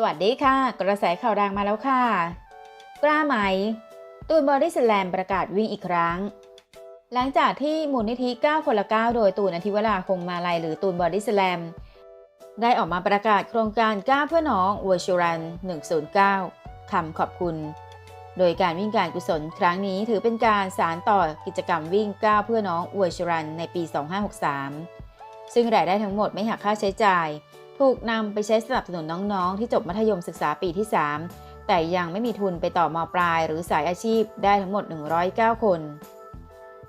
สวัสดีค่ะ กระแสข่าวดังมาแล้วค่ะ กล้าไหม ตูนบอดี้สแลมประกาศวิ่งอีกครั้ง หลังจากที่มูลนิธิ9คนละ9โดยตูนอธิวราคงมาลัยหรือตูนบอดี้สแลมได้ออกมาประกาศโครงการก้าเพื่อน้องวอร์ชูรัน 109 คำขอบคุณ โดยการวิ่งการกุศลครั้งนี้ถือเป็นการสารต่อกิจกรรมวิ่งก้าเพื่อน้องวอร์ชูรันในปี 2563 ซึ่งรายได้ทั้งหมดไม่หักค่าใช้จ่าย ถูกนำไปใช้สนับสนุนน้องๆ ที่จบมัธยมศึกษาปีที่ 3 แต่ยังไม่มีทุนไปต่อมปลาย หรือสายอาชีพได้ทั้งหมด 109 คน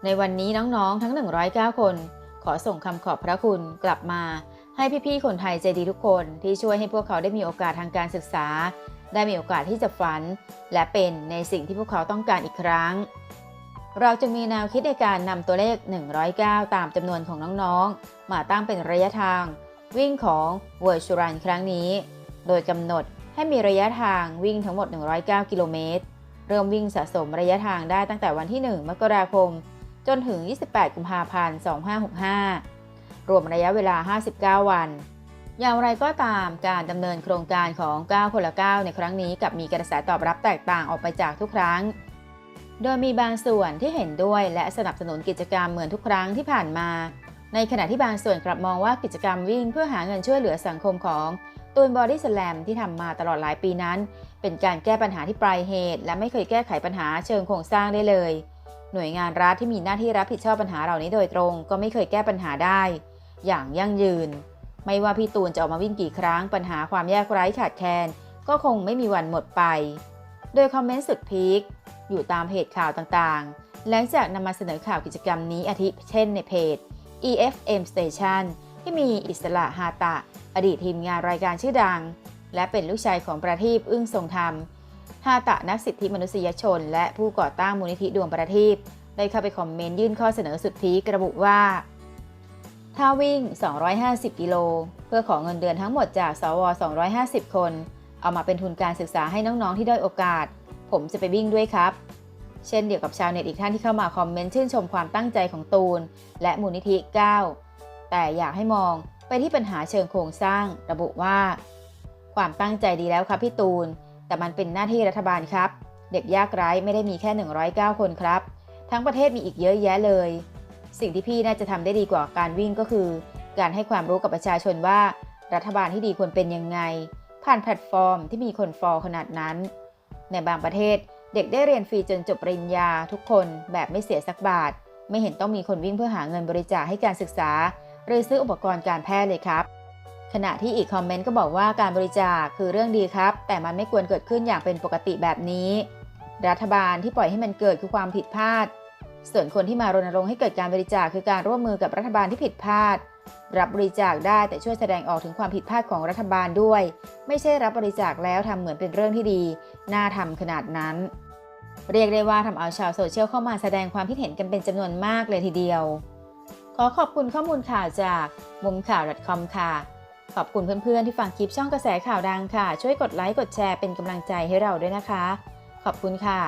ในวันนี้น้องๆ ทั้ง 109 คน ขอส่งคำขอบพระคุณกลับมา ให้พี่ๆ คนไทยใจดีทุกคนที่ช่วยให้พวกเขาได้มีโอกาสทางการศึกษา ได้มีโอกาสที่จะฝัน และเป็นในสิ่งที่พวกเขาต้องการอีกครั้ง เราจะมีแนวคิดในการนำตัวเลข 109 ตามจำนวนของน้องๆ มาตั้งเป็นระยะทาง วิ่งของ Virtual Run ครั้งนี้ โดยกำหนดให้มีระยะทางวิ่งทั้งหมด 109 กิโลเมตร เริ่มวิ่งสะสมระยะทางได้ตั้งแต่วันที่ 1 มกราคม จนถึง 28 กุมภาพันธ์ 2565 รวมระยะเวลา 59 วัน อย่างไรก็ตามการดำเนินโครงการของ 9 คนละ 9 ในครั้งนี้กับมีกระแสตอบรับแตกต่างออกไปจากทุกครั้ง โดยมีบางส่วนที่เห็นด้วยและสนับสนุนกิจกรรมเหมือนทุกครั้งที่ผ่านมา ในขณะที่บางส่วนกลับมองว่ากิจกรรมวิ่งเพื่อหาเงินช่วยเหลือสังคมของตูนบอดี้สแลมที่ทำมาตลอดหลายปีนั้น เป็นการแก้ปัญหาที่ปลายเหตุ และไม่เคยแก้ไขปัญหาเชิงโครงสร้างได้เลย หน่วยงานรัฐที่มีหน้าที่รับผิดชอบปัญหาเหล่านี้โดยตรง ก็ไม่เคยแก้ปัญหาได้ อย่างยั่งยืน ไม่ว่าพี่ตูนจะออกมาวิ่งกี่ครั้งปัญหาความยากไร้ขาดแคลนก็คงไม่มีวันหมดไป โดยคอมเมนต์สุดพีคอยู่ตามเพจข่าวต่างๆ หลังจากนำมาเสนอข่าวกิจกรรมนี้อาทิเช่นในเพจ EFM Station ที่มีอิสระฮาตะ อดีตทีมงานรายการชื่อดัง และเป็นลูกชายของประทีปอึ้งทรงธรรมฮาตะนักสิทธิมนุษยชน และผู้ก่อตั้งมูลนิธิดวงประทีปได้เข้าไปคอมเมนต์ยื่นข้อเสนอสุดพีกระบุว่า ถ้าวิ่ง 250 กิโล เพื่อขอเงินเดือนทั้งหมดจากสว 250 คน เอามาเป็นทุนการศึกษาให้น้อง ๆ ที่ด้อยโอกาส ผมจะไปวิ่งด้วยครับ เช่นเดียวกับชาวเน็ตอีกท่านที่เข้ามาคอมเมนต์ชื่นชมความตั้งใจของตูน และมูลนิธิ 9 แต่อยากให้มองไปที่ปัญหาเชิงโครงสร้าง ระบุว่า ความตั้งใจดีแล้วครับพี่ตูน แต่มันเป็นหน้าที่รัฐบาลครับ เด็กยากไร้ไม่ได้มีแค่ 109 คนครับ ทั้งประเทศมีอีกเยอะแยะเลย สิ่งที่พี่น่าจะทำได้ดีกว่าการวิ่งก็คือ การให้ความรู้กับประชาชนว่า รัฐบาลที่ดีควรเป็นยังไง ผ่านแพลตฟอร์มที่มีคนฟอลขนาดนั้น ในบางประเทศ เด็กได้เรียนฟรีจนจบปริญญาทุกคนแบบไม่เสียสักบาท ไม่เห็นต้องมีคนวิ่งเพื่อหาเงินบริจาคให้การศึกษา หรือซื้ออุปกรณ์การแพทย์เลยครับ ขณะที่อีกคอมเมนต์ก็บอกว่าการบริจาคคือเรื่องดีครับ แต่มันไม่ควรเกิดขึ้นอย่างเป็นปกติแบบนี้ รัฐบาลที่ปล่อยให้มันเกิดคือความผิดพลาด ส่วนคนที่มารณรงค์ให้เกิดการบริจาคคือการร่วมมือกับรัฐบาลที่ผิดพลาด รับบริจาคได้แต่ช่วยแสดงออกถึงความผิดพลาดของรัฐบาลด้วย ไม่ใช่รับบริจาคแล้วทำเหมือนเป็นเรื่องที่ดี น่าทำขนาดนั้น เรียกได้ว่าทำเอาชาวโซเชียลเข้ามาแสดงความคิดเห็นกันเป็นจำนวนมากเลยทีเดียว ขอขอบคุณข้อมูลข่าวจากมุมข่าว .com ค่ะ ขอบคุณเพื่อนๆที่ฟังคลิปช่องกระแสข่าวดังค่ะ ช่วยกดไลค์กดแชร์เป็นกำลังใจให้เราด้วยนะคะ ขอบคุณค่ะ